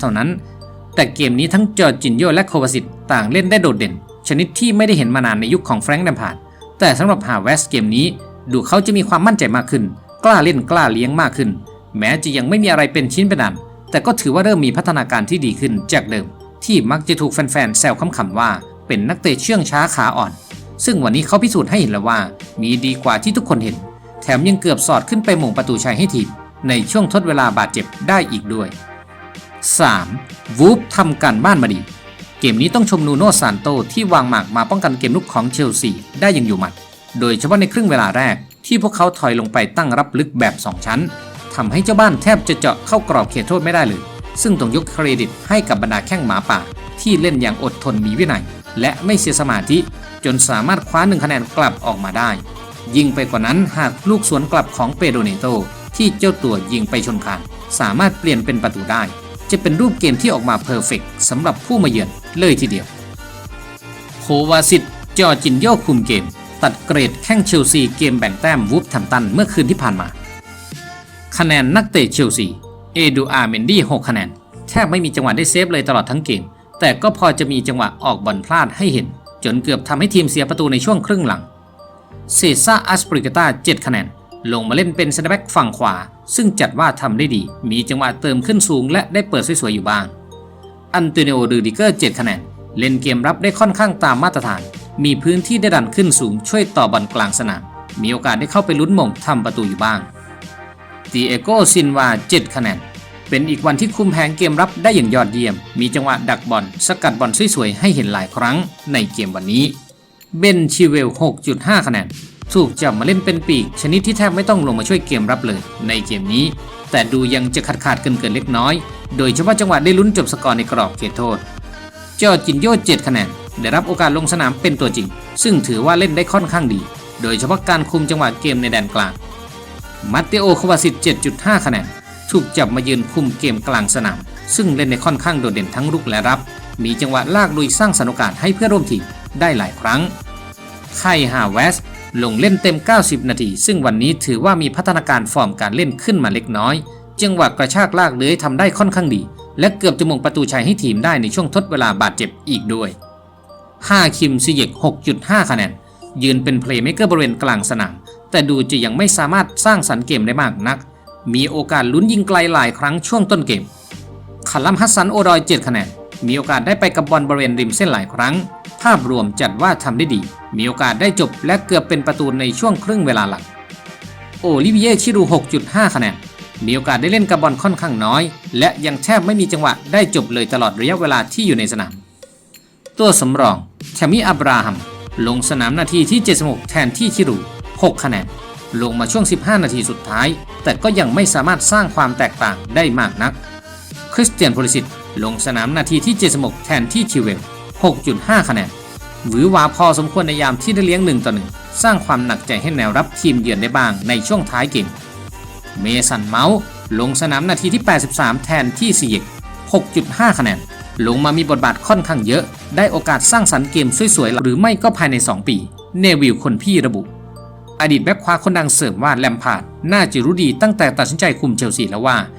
เท่านั้น แต่เกมนี้ทั้งจอร์จินโยและโควาสิตต่างเล่นได้โดดเด่น ชนิดที่ไม่ได้เห็นมานานในยุคของแฟรงค์แลมพาร์ดแต่สำหรับฮาเวสเกมนี้ ดูเขาจะมีความมั่นใจมากขึ้น กล้าเล่นกล้าเลี้ยงมากขึ้น แม้จะยังไม่มีอะไรเป็นชิ้นเป็นอันแต่ก็ถือว่าเริ่มมีพัฒนาการที่ดีขึ้นจากเดิม ที่มักจะถูกแฟนๆแซวขำๆว่า เป็นนักเตะเชื่องช้าขาอ่อน ซึ่งวันนี้เขาพิสูจน์ให้เห็นแล้วว่า มีดีกว่าที่ทุกคนเห็น แถมยังเกือบสอดขึ้นไปหม่งประตูชัยให้ทีมในช่วงทดเวลาบาดเจ็บได้อีกด้วย 3. วูฟทำการบ้านมาดี เกมนี้ต้องชมนูโน่ซานโตที่วางหมากมาป้องกันเกมลุกของเชลซีได้อย่างอยู่หมัด โดยเฉพาะในครึ่งเวลาแรกที่พวกเขาถอยลงไปตั้งรับลึกแบบ 2 ชั้นทำให้เจ้าบ้านแทบจะเจาะเข้ากรอบเขตโทษไม่ได้เลย ซึ่งต้องยกเครดิตให้กับบรรดาแข้งหมาป่า ที่เล่นอย่างอดทนมีวินัย และไม่เสียสมาธิ จนสามารถคว้าหนึ่งคะแนนกลับออกมาได้ ยิ่งไปกว่านั้นหากลูกสวนกลับของเปโดเนโตที่เจ้าตัวยิงไปชนคานสามารถเปลี่ยนเป็นประตูได้ จะเป็นรูปเกมที่ออกมาเพอร์เฟกสำหรับผู้มาเยือนเลยทีเดียวโควาสิตจอจินโยคุมเกม ตัดเกรดแข้งเชลซีเกมแบ่งแต้มวูฟแทมตันเมื่อคืนที่ผ่านมา คะแนนนักเตะเชลซีเอดูอาร์เมนดี้6คะแนน แทบไม่มีจังหวะได้เซฟเลยตลอดทั้งเกม แต่ก็พอจะมีจังหวะออกบอลพลาดให้เห็น จนเกือบทำให้ทีมเสียประตูในช่วงครึ่งหลังเซซ่าอัสปริกาตา7คะแนน ลงมาเล่นเป็นเซนเตอร์แบ็กฝั่งขวา ซึ่งจัดว่าทำได้ดี มีจังหวะเติมขึ้นสูงและได้เปิดสวยๆอยู่บ้าง อันโตนิโอรูดิเกอร์ 7 คะแนน เล่นเกมรับได้ค่อนข้างตามมาตรฐาน มีพื้นที่ได้ดันขึ้นสูงช่วยต่อบอลกลางสนาม มีโอกาสได้เข้าไปลุ้นหม่งทำประตูอยู่บ้างตีเอโกซินวา 7 คะแนน เป็นอีกวันที่คุมแผงเกมรับได้อย่างยอดเยี่ยม มีจังหวะดักบอลสกัดบอลสวยๆให้เห็นหลายครั้งในเกมวันนี้ เบนชิเวล 6.5 คะแนน ถูกจับมาเล่นเป็นปีก ชนิดที่แทบไม่ต้องลงมาช่วยเกมรับเลย ในเกมนี้ แต่ดูยังจะขาดขาดเกินเกินเล็กน้อย โดยเฉพาะจังหวะได้ลุ้นจบสกอร์ในกรอบเขตโทษจอจินโย7คะแนนได้รับโอกาสลงสนามเป็นตัวจริง ซึ่งถือว่าเล่นได้ค่อนข้างดี โดยเฉพาะการคุมจังหวะเกมในแดนกลางมัตเตโอควาสิต7.5 คะแนนถูกจับมายืนคุมเกมกลางสนาม ซึ่งเล่นในค่อนข้างโดดเด่นทั้งรุกและรับ มีจังหวะลากลุยสร้างสรรค์โอกาสให้เพื่อนร่วมทีมได้หลายครั้ง ไคฮาเวส ลงเล่นเต็ม 90 นาที ซึ่งวันนี้ถือว่ามีพัฒนาการฟอร์มการเล่นขึ้นมาเล็กน้อย จังหวะกระชากลากเลื้อยทำได้ค่อนข้างดี และเกือบจะมงประตูชัยให้ทีมได้ในช่วงทดเวลาบาดเจ็บอีกด้วยฮาคิมซิเยก 6.5 คะแนน ยืนเป็นเพลย์เมเกอร์บริเวณกลางสนาม แต่ดูจะยังไม่สามารถสร้างสรรค์เกมได้มากนัก มีโอกาสลุ้นยิงไกลหลายครั้งช่วงต้นเกมคาลัมฮัสซันโอดอย 7 คะแนน มีโอกาสได้ไปกับบอลบริเวณริมเส้นหลายครั้ง ภาพรวมจัดว่าทำได้ดี มีโอกาสได้จบและเกือบเป็นประตูในช่วงครึ่งเวลาหลัง โอลิเวียชิรู 6.5 คะแนน มีโอกาสได้เล่นกับบอลค่อนข้างน้อย และยังแทบไม่มีจังหวะได้จบเลยตลอดระยะเวลาที่อยู่ในสนาม ตัวสำรองแทมมี่อับราฮัม ลงสนามนาทีที่ 76 แทนที่ชิรู 6 คะแนน ลงมาช่วง 15 นาทีสุดท้าย แต่ก็ยังไม่สามารถสร้างความแตกต่างได้มากนัก คริสเตียนโพลิสิตลงสนามนาทีที่ 76 แทนที่ชิเวล 6.5 คะแนนหวือหวาพอสมควรในยามที่ได้เลี้ยง1ต่อ1สร้างความหนักใจให้แนวรับทีมเยือนได้บ้างในช่วงท้ายเกม เมสันเมาส์ลงสนามนาทีที่ 83 แทนที่ซีเยก6.5 คะแนน ลงมามีบทบาทค่อนข้างเยอะ ได้โอกาสสร้างสรรค์เกมสวยๆ หรือไม่ก็ภายใน 2 ปี เนวิลคนพี่ระบุ อดีตแบ็คขวาคนดังเสริมว่าแลมพาร์ดน่าจะรู้ดีตั้งแต่ตัดสินใจคุมเชลซีแล้วว่า